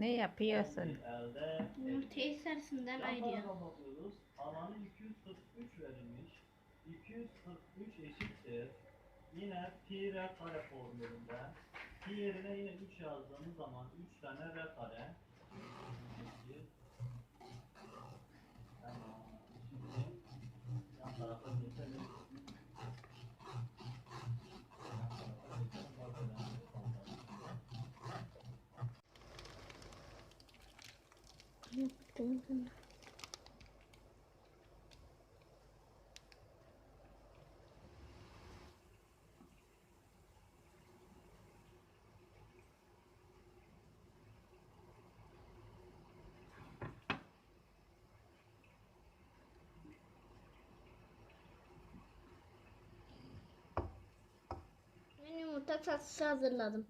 Ne yapıyorsun? Yumurtayı sarısından Yan ayırıyor. tarafa bakıyoruz. Alanı 243 verilmiş. 243 eşittir. Yine pi r kare formülünde. Pi yerine yine 3 yazdığımız zaman 3 tane r kare. Ben yumurta tatlısı hazırladım.